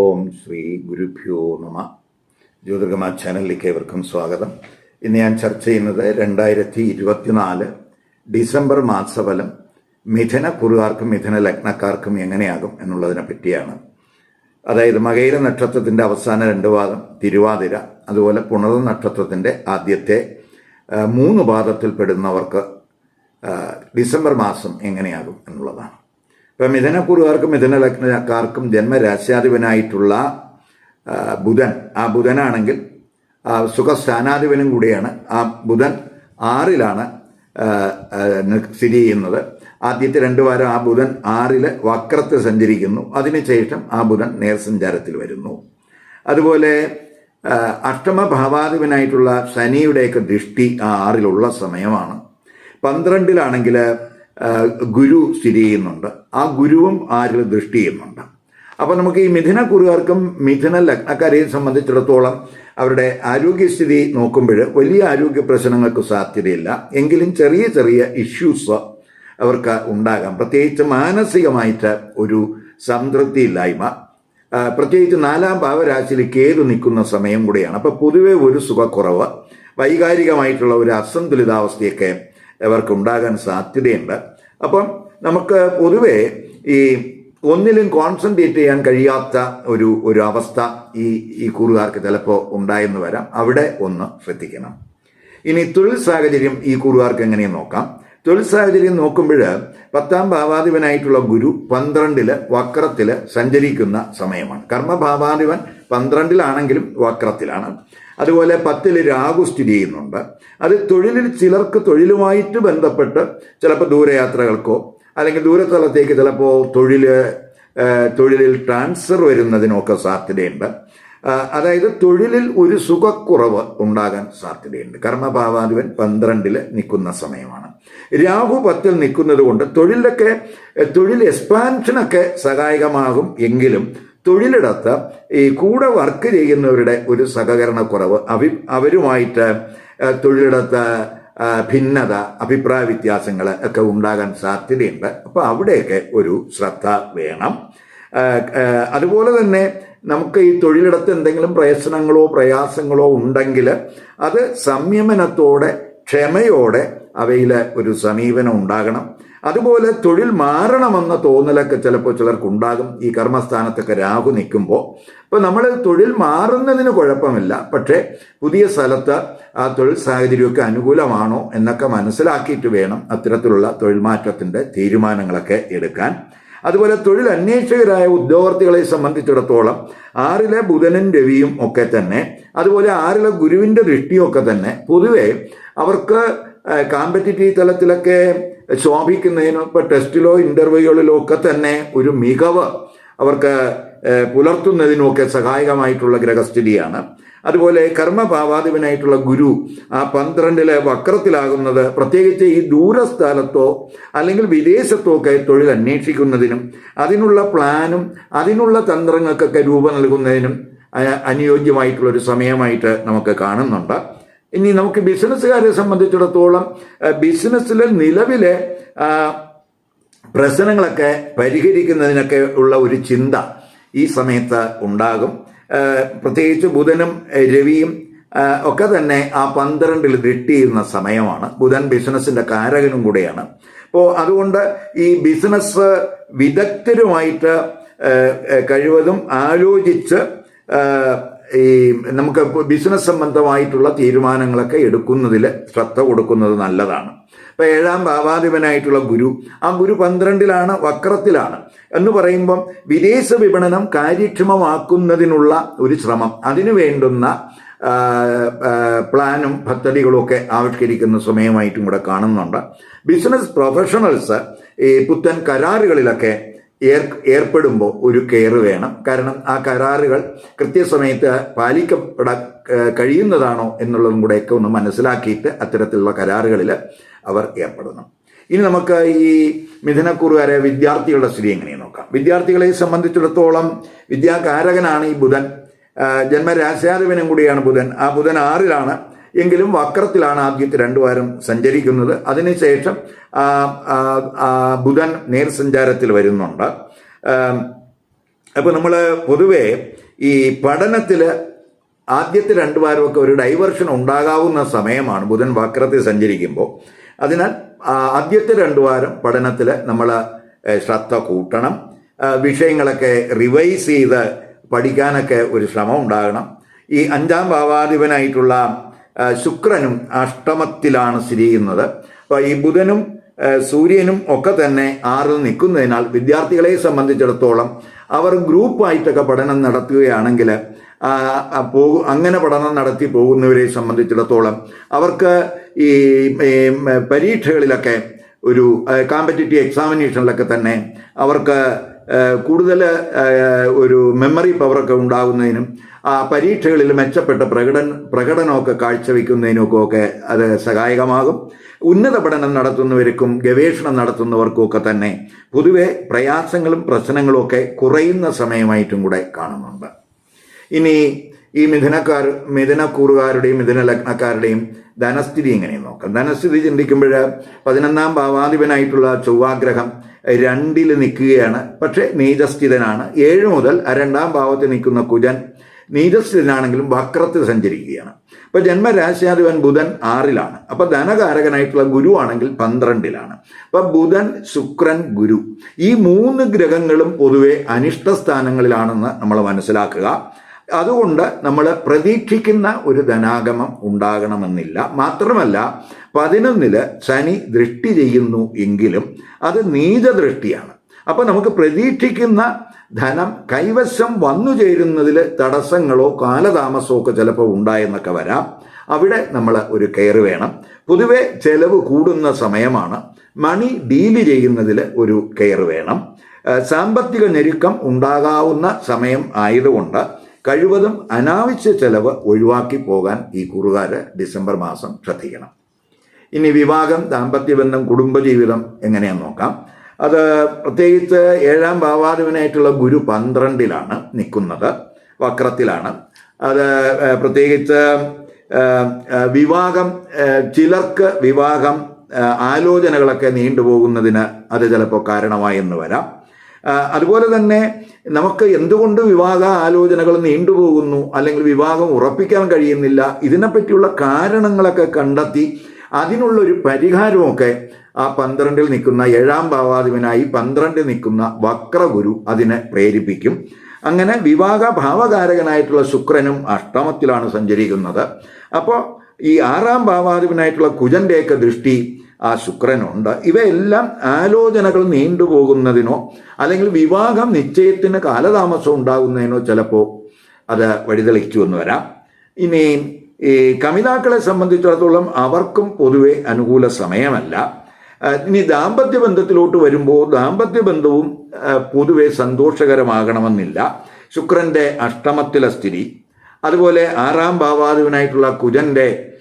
ഓം ശ്രീ ഗുരുഭ്യോ നമ. ജ്യോതിർഗമ ചാനലിലേക്ക് ഏവർക്കും സ്വാഗതം. ഇന്ന് ഞാൻ ചർച്ച ചെയ്യുന്നത് രണ്ടായിരത്തി ഇരുപത്തിനാല് ഡിസംബർ മാസഫലം മിഥുന കുറുകാർക്കും മിഥുന ലഗ്നക്കാർക്കും എങ്ങനെയാകും എന്നുള്ളതിനെ പറ്റിയാണ്. അതായത് മകയിര നക്ഷത്രത്തിന്റെ അവസാന രണ്ട് പാദം തിരുവാതിര അതുപോലെ പുണർ നക്ഷത്രത്തിന്റെ ആദ്യത്തെ മൂന്ന് പാദത്തിൽപ്പെടുന്നവർക്ക് പെടുന്നവർക്ക് ഡിസംബർ മാസം എങ്ങനെയാകും എന്നുള്ളതാണ്. ഇപ്പം മിഥുനക്കുറുകാർക്കും മിഥുന ലഗ്നക്കാർക്കും ജന്മരാശ്യാധിപനായിട്ടുള്ള ബുധൻ. ആ ബുധനാണെങ്കിൽ സുഖസ്ഥാനാധിപനും കൂടിയാണ്. ആ ബുധൻ ആറിലാണ് സ്ഥിതി ചെയ്യുന്നത്. ആദ്യത്തെ രണ്ട് വാരം ആ ബുധൻ ആറിൽ വക്രത്തിൽ സഞ്ചരിക്കുന്നു. അതിനുശേഷം ആ ബുധൻ നേർസഞ്ചാരത്തിൽ വരുന്നു. അതുപോലെ അഷ്ടമഭാവാധിപനായിട്ടുള്ള അഷ്ടമ ഭാവാധിപനായിട്ടുള്ള ശനിയുടെയൊക്കെ ദൃഷ്ടി ആ ആറിലുള്ള സമയമാണ്. പന്ത്രണ്ടിലാണെങ്കിൽ ഗുരു സ്ഥിതി ചെയ്യുന്നുണ്ട്. ആ ഗുരുവും ആരിൽ ദൃഷ്ടി ചെയ്യുന്നുണ്ട്. അപ്പോൾ നമുക്ക് ഈ മിഥുന കുറുകാർക്കും മിഥുന ലഗ്നക്കാരെയും സംബന്ധിച്ചിടത്തോളം അവരുടെ ആരോഗ്യസ്ഥിതി നോക്കുമ്പോൾ വലിയ ആരോഗ്യ പ്രശ്നങ്ങൾക്ക് സാധ്യതയില്ല. എങ്കിലും ചെറിയ ചെറിയ ഇഷ്യൂസ് അവർക്ക് ഉണ്ടാകാം. പ്രത്യേകിച്ച് മാനസികമായിട്ട് ഒരു സംതൃപ്തിയില്ലായ്മ പ്രത്യേകിച്ച് നാലാം ഭാവരാശിയിൽ കേതു നിൽക്കുന്ന സമയം കൂടിയാണ്. അപ്പോൾ പൊതുവെ ഒരു സുഖക്കുറവ് വൈകാരികമായിട്ടുള്ള ഒരു അസന്തുലിതാവസ്ഥയൊക്കെ അവർക്ക് ഉണ്ടാകാൻ സാധ്യതയുണ്ട്. അപ്പം നമുക്ക് പൊതുവെ ഈ ഒന്നിലും കോൺസെൻട്രേറ്റ് ചെയ്യാൻ കഴിയാത്ത ഒരു ഒരു അവസ്ഥ ഈ ഈ കൂറുകാർക്ക് ചിലപ്പോൾ ഉണ്ടായെന്ന് വരാം. അവിടെ ഒന്ന് ശ്രദ്ധിക്കണം. ഇനി തൊഴിൽ സാഹചര്യം ഈ കൂറുകാർക്ക് എങ്ങനെയും നോക്കാം. തൊഴിൽ സാഹചര്യം നോക്കുമ്പോൾ പത്താം ഭാവാധിപനായിട്ടുള്ള ഗുരു പന്ത്രണ്ടിൽ വക്രത്തിൽ സഞ്ചരിക്കുന്ന സമയമാണ്. കർമ്മഭാവാധിപൻ പന്ത്രണ്ടിലാണെങ്കിലും വക്രത്തിലാണ്. അതുപോലെ പത്തിൽ രാഹു സ്ഥിതി ചെയ്യുന്നുണ്ട്. അത് തൊഴിലിൽ ചിലർക്ക് തൊഴിലുമായിട്ട് ബന്ധപ്പെട്ട് ചിലപ്പോൾ ദൂരയാത്രകൾക്കോ അല്ലെങ്കിൽ ദൂരസ്ഥലത്തേക്ക് ചിലപ്പോൾ തൊഴിൽ തൊഴിലിൽ ട്രാൻസ്ഫർ വരുന്നതിനൊക്കെ സാധ്യതയുണ്ട്. അതായത് തൊഴിലിൽ ഒരു സുഖക്കുറവ് ഉണ്ടാകാൻ സാധ്യതയുണ്ട്. കർമ്മഭാവാധിപൻ പന്ത്രണ്ടിൽ നിൽക്കുന്ന സമയമാണ്. രാഹു പത്തിൽ നിൽക്കുന്നത് കൊണ്ട് തൊഴിലൊക്കെ തൊഴിൽ എക്സ്പാൻഷനൊക്കെ സഹായകമാകും എങ്കിലും തൊഴിലിടത്ത് ഈ കൂടെ വർക്ക് ചെയ്യുന്നവരുടെ ഒരു സഹകരണക്കുറവ് അവി അവരുമായിട്ട് തൊഴിലിടത്ത് ഭിന്നത അഭിപ്രായ വ്യത്യാസങ്ങൾ ഒക്കെ ഉണ്ടാകാൻ സാധ്യതയുണ്ട്. അപ്പോൾ അവിടെയൊക്കെ ഒരു ശ്രദ്ധ വേണം. അതുപോലെ തന്നെ നമുക്ക് ഈ തൊഴിലിടത്ത് എന്തെങ്കിലും പ്രയത്നങ്ങളോ പ്രയാസങ്ങളോ ഉണ്ടെങ്കിൽ അത് സംയമനത്തോടെ ക്ഷമയോടെ അവയിൽ ഒരു സമീപനം ഉണ്ടാകണം. അതുപോലെ തൊഴിൽ മാറണമെന്ന തോന്നലൊക്കെ ചിലപ്പോൾ ചിലർക്കുണ്ടാകും. ഈ കർമ്മസ്ഥാനത്തൊക്കെ രാഹു നിൽക്കുമ്പോൾ അപ്പോൾ നമ്മൾ തൊഴിൽ മാറുന്നതിന് കുഴപ്പമില്ല. പക്ഷേ പുതിയ സ്ഥലത്ത് ആ തൊഴിൽ സാഹചര്യമൊക്കെ അനുകൂലമാണോ എന്നൊക്കെ മനസ്സിലാക്കിയിട്ട് വേണം അത്തരത്തിലുള്ള തൊഴിൽ മാറ്റത്തിന്റെ തീരുമാനങ്ങളൊക്കെ എടുക്കാൻ. അതുപോലെ തൊഴിൽ അന്വേഷകരായ ഉദ്യോഗാർത്ഥികളെ സംബന്ധിച്ചിടത്തോളം ആറിലെ ബുധനും രവിയും ഒക്കെ തന്നെ അതുപോലെ ആറിലെ ഗുരുവിന്റെ ദൃഷ്ടിയൊക്കെ തന്നെ പൊതുവെ അവർക്ക് കാമ്പറ്റിറ്റീവ് തലത്തിലൊക്കെ ശോഭിക്കുന്നതിനും ഇപ്പോൾ ടെസ്റ്റിലോ ഇന്റർവ്യൂകളിലോ ഒക്കെ തന്നെ ഒരു മികവ് അവർക്ക് പുലർത്തുന്നതിനുമൊക്കെ സഹായകമായിട്ടുള്ള ഗ്രഹസ്ഥിതിയാണ്. അതുപോലെ കർമ്മഭാവാധിപനായിട്ടുള്ള ഗുരു ആ പന്ത്രണ്ടിലെ വക്രത്തിലാകുന്നത് പ്രത്യേകിച്ച് ഈ ദൂരസ്ഥലത്തോ അല്ലെങ്കിൽ വിദേശത്തോ ഒക്കെ തൊഴിൽ അന്വേഷിക്കുന്നതിനും അതിനുള്ള പ്ലാനും അതിനുള്ള തന്ത്രങ്ങൾക്കൊക്കെ രൂപം നൽകുന്നതിനും അനുയോജ്യമായിട്ടുള്ളൊരു സമയമായിട്ട് നമുക്ക് കാണുന്നുണ്ട്. ഇനി നമുക്ക് ബിസിനസ്സുകാരെ സംബന്ധിച്ചിടത്തോളം ബിസിനസ്സിൽ നിലവിലെ പ്രശ്നങ്ങളൊക്കെ പരിഹരിക്കുന്നതിനൊക്കെ ഉള്ള ഒരു ചിന്ത ഈ സമയത്ത് ഉണ്ടാകും. പ്രത്യേകിച്ച് ബുധനും രവിയും ഒക്കെ തന്നെ ആ പന്ത്രണ്ടിൽ ദൃഷ്ടി ചെയ്യുന്ന സമയമാണ്. ബുധൻ ബിസിനസിന്റെ കാരകനും കൂടെയാണ്. അപ്പോൾ അതുകൊണ്ട് ഈ ബിസിനസ് വിദഗ്ധരുമായിട്ട് കഴിവതും ആലോചിച്ച് ഈ നമുക്ക് ബിസിനസ് സംബന്ധമായിട്ടുള്ള തീരുമാനങ്ങളൊക്കെ എടുക്കുന്നതിൽ ശ്രദ്ധ കൊടുക്കുന്നത് നല്ലതാണ്. ഇപ്പം ഏഴാം ഭാവാധിപനായിട്ടുള്ള ഗുരു ആ ഗുരു പന്ത്രണ്ടിലാണ് വക്രത്തിലാണ്. എന്ന് പറയുമ്പം വിദേശ വിപണനം കാര്യക്ഷമമാക്കുന്നതിനുള്ള ഒരു ശ്രമം. അതിനു വേണ്ടുന്ന പ്ലാനും പദ്ധതികളും ഒക്കെ ആവിഷ്കരിക്കുന്ന സമയമായിട്ടും കൂടെ കാണുന്നുണ്ട്. ബിസിനസ് പ്രൊഫഷണൽസ് ഈ പുത്തൻ കരാറുകളിലൊക്കെ ഏർ ഏർപ്പെടുമ്പോൾ ഒരു കെയർ വേണം. കാരണം ആ കരാറുകൾ കൃത്യസമയത്ത് പാലിക്കപ്പെടാൻ കഴിയുന്നതാണോ എന്നുള്ളതും കൂടെയൊക്കെ ഒന്ന് മനസ്സിലാക്കിയിട്ട് അത്തരത്തിലുള്ള കരാറുകളിൽ അവർ ഏർപ്പെടണം. ഇനി നമുക്ക് ഈ മിഥുനക്കുറുകാരെ വിദ്യാർത്ഥികളുടെ സ്ഥിതി എങ്ങനെയാണ് നോക്കാം. വിദ്യാർത്ഥികളെ സംബന്ധിച്ചിടത്തോളം വിദ്യാകാരകനാണ് ഈ ബുധൻ. ജന്മരാശാധിപനും കൂടിയാണ് ബുധൻ. ആ ബുധൻ ആറിലാണ്. എങ്കിലും വക്രത്തിലാണ് ആദ്യത്തെ രണ്ടു വാരം സഞ്ചരിക്കുന്നത്. അതിനുശേഷം ബുധൻ നേർ സഞ്ചാരത്തിൽ വരുന്നുണ്ട്. അപ്പോൾ നമ്മൾ പൊതുവേ ഈ പഠനത്തിൽ ആദ്യത്തെ രണ്ട് വാരമൊക്കെ ഒരു ഡൈവേർഷൻ ഉണ്ടാകാവുന്ന സമയമാണ് ബുധൻ വക്രത്തിൽ സഞ്ചരിക്കുമ്പോൾ. അതിനാൽ ആദ്യത്തെ രണ്ട് വാരം പഠനത്തിൽ നമ്മൾ ശ്രദ്ധ കൂട്ടണം. വിഷയങ്ങളൊക്കെ റിവൈസ് ചെയ്ത് പഠിക്കാനൊക്കെ ഒരു ശ്രമം ഉണ്ടാകണം. ഈ അഞ്ചാം ഭാവാധിപനായിട്ടുള്ള ശുക്രനും അഷ്ടമത്തിലാണ് സ്ഥിതി ചെയ്യുന്നത്. അപ്പോൾ ഈ ബുധനും സൂര്യനും ഒക്കെ തന്നെ ആറിൽ നിൽക്കുന്നതിനാൽ വിദ്യാർത്ഥികളെ സംബന്ധിച്ചിടത്തോളം അവർ ഗ്രൂപ്പായിട്ടൊക്കെ പഠനം നടത്തുകയാണെങ്കിൽ ആ, അങ്ങനെ പഠനം നടത്തി പോകുന്നവരെ സംബന്ധിച്ചിടത്തോളം അവർക്ക് ഈ പരീക്ഷകളിലൊക്കെ ഒരു കോമ്പറ്റേറ്റീവ് എക്സാമിനേഷനിലൊക്കെ തന്നെ അവർക്ക് കൂടുതൽ ഒരു മെമ്മറി പവറൊക്കെ ഉണ്ടാകുന്നതിനും ആ പരീക്ഷകളിൽ മെച്ചപ്പെട്ട പ്രകടന പ്രകടനമൊക്കെ കാഴ്ചവെക്കുന്നതിനൊക്കെ ഒക്കെ അത് സഹായകമാകും. ഉന്നത പഠനം നടത്തുന്നവർക്കും ഗവേഷണം നടത്തുന്നവർക്കും ഒക്കെ തന്നെ പൊതുവെ പ്രയാസങ്ങളും പ്രശ്നങ്ങളും ഒക്കെ കുറയുന്ന സമയമായിട്ടും കൂടെ കാണുന്നുണ്ട്. ഇനി ഈ മിഥുനക്കാർ മിഥുനക്കൂറുകാരുടെയും മിഥുന ലഗ്നക്കാരുടെയും ധനസ്ഥിതി എങ്ങനെ നോക്കാം. ധനസ്ഥിതി ചിന്തിക്കുമ്പോൾ പതിനൊന്നാം ഭാവാധിപനായിട്ടുള്ള ചൊവ്വാഗ്രഹം രണ്ടിൽ നിൽക്കുകയാണ്. പക്ഷേ നീതസ്ഥിതനാണ് ഏഴ് മുതൽ രണ്ടാം ഭാവത്തിൽ നിൽക്കുന്ന കുജൻ നീതസ്ഥിതനാണെങ്കിലും വക്രത്തിൽ സഞ്ചരിക്കുകയാണ്. അപ്പൊ ജന്മരാശ്യാധിപൻ ബുധൻ ആറിലാണ്. അപ്പൊ ധനകാരകനായിട്ടുള്ള ഗുരു ആണെങ്കിൽ പന്ത്രണ്ടിലാണ്. അപ്പൊ ബുധൻ ശുക്രൻ ഗുരു. ഈ മൂന്ന് ഗ്രഹങ്ങളും പൊതുവെ അനിഷ്ട സ്ഥാനങ്ങളിലാണെന്ന് നമ്മൾ മനസ്സിലാക്കുക. അതുകൊണ്ട് നമ്മൾ പ്രതീക്ഷിക്കുന്ന ഒരു ധനാഗമം ഉണ്ടാകണമെന്നില്ല. മാത്രമല്ല പതിനൊന്നിൽ ശനി ദൃഷ്ടി ചെയ്യുന്നു എങ്കിലും അത് നീചദൃഷ്ടിയാണ്. അപ്പോൾ നമുക്ക് പ്രതീക്ഷിക്കുന്ന ധനം കൈവശം വന്നു ചേരുന്നതിൽ തടസ്സങ്ങളോ കാലതാമസമോ ഒക്കെ ചിലപ്പോൾ ഉണ്ടായെന്നൊക്കെ വരാം. അവിടെ നമ്മൾ ഒരു കെയർ വേണം. പൊതുവെ ചെലവ് കൂടുന്ന സമയമാണ്. മണി ഡീൽ ചെയ്യുന്നതിൽ ഒരു കെയർ വേണം. സാമ്പത്തിക ഞെരുക്കം ഉണ്ടാകാവുന്ന സമയം ആയതുകൊണ്ട് കഴിവതും അനാവശ്യ ചെലവ് ഒഴിവാക്കി പോകാൻ ഈ കുറുകാര് ഡിസംബർ മാസം ശ്രദ്ധിക്കണം. ഇനി വിവാഹം ദാമ്പത്യബന്ധം കുടുംബജീവിതം എങ്ങനെയാന്ന് നോക്കാം. അത് പ്രത്യേകിച്ച് ഏഴാം ഭാവാധിപനായിട്ടുള്ള ഗുരു പന്ത്രണ്ടിലാണ് നിൽക്കുന്നത് വക്രത്തിലാണ്. അത് പ്രത്യേകിച്ച് വിവാഹം ചിലർക്ക് വിവാഹം ആലോചനകളൊക്കെ നീണ്ടുപോകുന്നതിന് അത് ചിലപ്പോൾ കാരണമായെന്ന് വരാം. ആ, അതുപോലെ തന്നെ നമുക്ക് എന്തുകൊണ്ട് വിവാഹ ആലോചനകൾ നീണ്ടുപോകുന്നു അല്ലെങ്കിൽ വിവാഹം ഉറപ്പിക്കാൻ കഴിയുന്നില്ല? ഇതിനെപ്പറ്റിയുള്ള കാരണങ്ങളൊക്കെ കണ്ടെത്തി അതിനുള്ളൊരു പരിഹാരമൊക്കെ ആ പന്ത്രണ്ടിൽ നിൽക്കുന്ന ഏഴാം ഭാവാധിപനായി പന്ത്രണ്ടിൽ നിൽക്കുന്ന വക്രഗുരു അതിനെ പ്രേരിപ്പിക്കും. അങ്ങനെ വിവാഹ ഭാവകാരകനായിട്ടുള്ള ശുക്രനും അഷ്ടമത്തിലാണ് സഞ്ചരിക്കുന്നത്. അപ്പോൾ ഈ ആറാം ഭാവാധിപനായിട്ടുള്ള കുജന്റെയൊക്കെ ദൃഷ്ടി ആ ശുക്രനുണ്ട്. ഇവയെല്ലാം ആലോചനകൾ നീണ്ടുപോകുന്നതിനോ അല്ലെങ്കിൽ വിവാഹം നിശ്ചയത്തിന് കാലതാമസം ഉണ്ടാകുന്നതിനോ ചിലപ്പോൾ അത് വഴിതെളിച്ചു എന്ന് വരാം. ഇനി ഈ കമിതാക്കളെ സംബന്ധിച്ചിടത്തോളം അവർക്കും പൊതുവെ അനുകൂല സമയമല്ല. ഇനി ദാമ്പത്യ ബന്ധത്തിലോട്ട് വരുമ്പോൾ ദാമ്പത്യ ബന്ധവും പൊതുവെ സന്തോഷകരമാകണമെന്നില്ല. ശുക്രന്റെ അഷ്ടമത്തിലെ സ്ഥിതി അതുപോലെ ആറാം ഭാവാധിപനായിട്ടുള്ള കുജന്റെ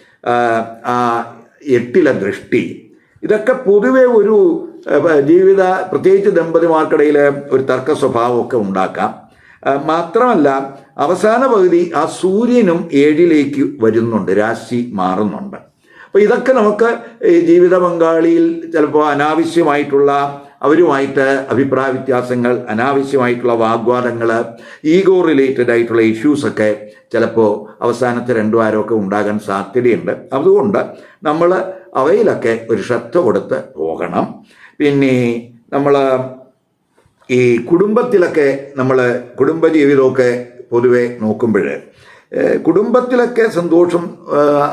എട്ടിലെ ദൃഷ്ടി ഇതൊക്കെ പൊതുവെ ഒരു ജീവിത പ്രത്യേകിച്ച് ദമ്പതിമാർക്കിടയിൽ ഒരു തർക്ക സ്വഭാവമൊക്കെ ഉണ്ടാക്കാം. മാത്രമല്ല അവസാന പകുതി ആ സൂര്യനും ഏഴിലേക്ക് വരുന്നുണ്ട് രാശി മാറുന്നുണ്ട്. അപ്പോൾ ഇതൊക്കെ നമുക്ക് ജീവിത പങ്കാളിയിൽ ചിലപ്പോൾ അനാവശ്യമായിട്ടുള്ള അവരുമായിട്ട് അഭിപ്രായ വ്യത്യാസങ്ങൾ അനാവശ്യമായിട്ടുള്ള വാഗ്വാദങ്ങൾ ഈഗോ റിലേറ്റഡ് ആയിട്ടുള്ള ഇഷ്യൂസൊക്കെ ചിലപ്പോൾ അവസാനത്തെ രണ്ടു വാരമൊക്കെ ഉണ്ടാകാൻ സാധ്യതയുണ്ട്. അതുകൊണ്ട് നമ്മൾ അവയിലൊക്കെ ഒരു ശ്രദ്ധ കൊടുത്ത് പോകണം. പിന്നെ നമ്മൾ ഈ കുടുംബത്തിലൊക്കെ നമ്മൾ കുടുംബജീവിതമൊക്കെ പൊതുവെ നോക്കുമ്പോൾ കുടുംബത്തിലൊക്കെ സന്തോഷം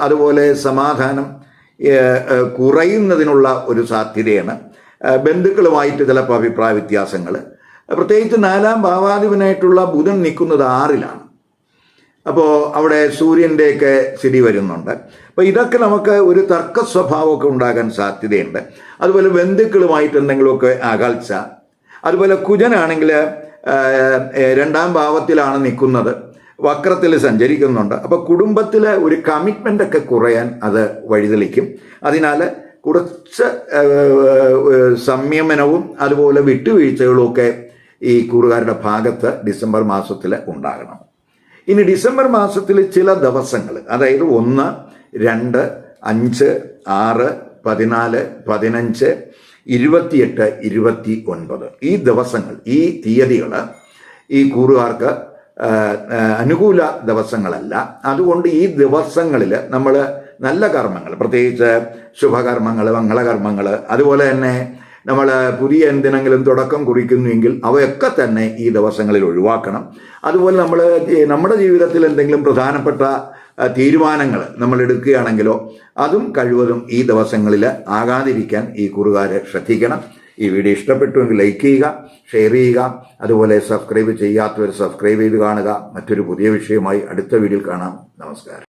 അതുപോലെ സമാധാനം കുറയുന്നതിനുള്ള ഒരു സാധ്യതയാണ്. ബന്ധുക്കളുമായിട്ട് ചിലപ്പോൾ അഭിപ്രായ വ്യത്യാസങ്ങൾ പ്രത്യേകിച്ച് നാലാം ഭാവാധിപനായിട്ടുള്ള ബുധൻ നിൽക്കുന്നത് ആറിലാണ്. അപ്പോൾ അവിടെ സൂര്യന്റെയൊക്കെ സ്ഥിതി വരുന്നുണ്ട്. അപ്പോൾ ഇതൊക്കെ നമുക്ക് ഒരു തർക്ക സ്വഭാവമൊക്കെ ഉണ്ടാകാൻ സാധ്യതയുണ്ട്. അതുപോലെ ബന്ധുക്കളുമായിട്ട് എന്തെങ്കിലുമൊക്കെ അകൽച്ച. അതുപോലെ കുജനാണെങ്കിൽ രണ്ടാം ഭാവത്തിലാണ് നിൽക്കുന്നത്. വക്രത്തിൽ സഞ്ചരിക്കുന്നുണ്ട്. അപ്പോൾ കുടുംബത്തിലെ ഒരു കമ്മിറ്റ്മെന്റ് ഒക്കെ കുറയാൻ അത് വഴിതെളിക്കും. അതിനാൽ കുറച്ച് സംയമനവും അതുപോലെ വിട്ടുവീഴ്ചകളും ഒക്കെ ഈ കൂറുകാരുടെ ഭാഗത്ത് ഡിസംബർ മാസത്തിൽ ഉണ്ടാകണം. ഇനി ഡിസംബർ മാസത്തിൽ ചില ദിവസങ്ങൾ അതായത് ഒന്ന് രണ്ട് അഞ്ച് ആറ് പതിനാല് പതിനഞ്ച് ഇരുപത്തിയെട്ട് ഇരുപത്തി ഒൻപത് ഈ ദിവസങ്ങൾ ഈ തീയതികൾ ഈ കൂറുകാർക്ക് അനുകൂല ദിവസങ്ങളല്ല. അതുകൊണ്ട് ഈ ദിവസങ്ങളിൽ നമ്മൾ നല്ല കർമ്മങ്ങൾ പ്രത്യേകിച്ച് ശുഭകർമ്മങ്ങൾ മംഗളകർമ്മങ്ങൾ അതുപോലെ തന്നെ നമ്മൾ പുതിയ എന്തിനെങ്കിലും തുടക്കം കുറിക്കുന്നുവെങ്കിൽ അവയൊക്കെ തന്നെ ഈ ദിവസങ്ങളിൽ ഒഴിവാക്കണം. അതുപോലെ നമ്മൾ നമ്മുടെ ജീവിതത്തിൽ എന്തെങ്കിലും പ്രധാനപ്പെട്ട തീരുമാനങ്ങൾ നമ്മൾ എടുക്കുകയാണെങ്കിലോ അതും കഴിവതും ഈ ദിവസങ്ങളിൽ ആകാതിരിക്കാൻ ഈ കുറുകാരെ ശ്രദ്ധിക്കണം. ഈ വീഡിയോ ഇഷ്ടപ്പെട്ടുവെങ്കിൽ ലൈക്ക് ചെയ്യുക ഷെയർ ചെയ്യുക അതുപോലെ സബ്സ്ക്രൈബ് ചെയ്യാത്തവർ സബ്സ്ക്രൈബ് ചെയ്ത് കാണുക. മറ്റൊരു പുതിയ വിഷയമായി അടുത്ത വീഡിയോയിൽ കാണാം. നമസ്കാരം.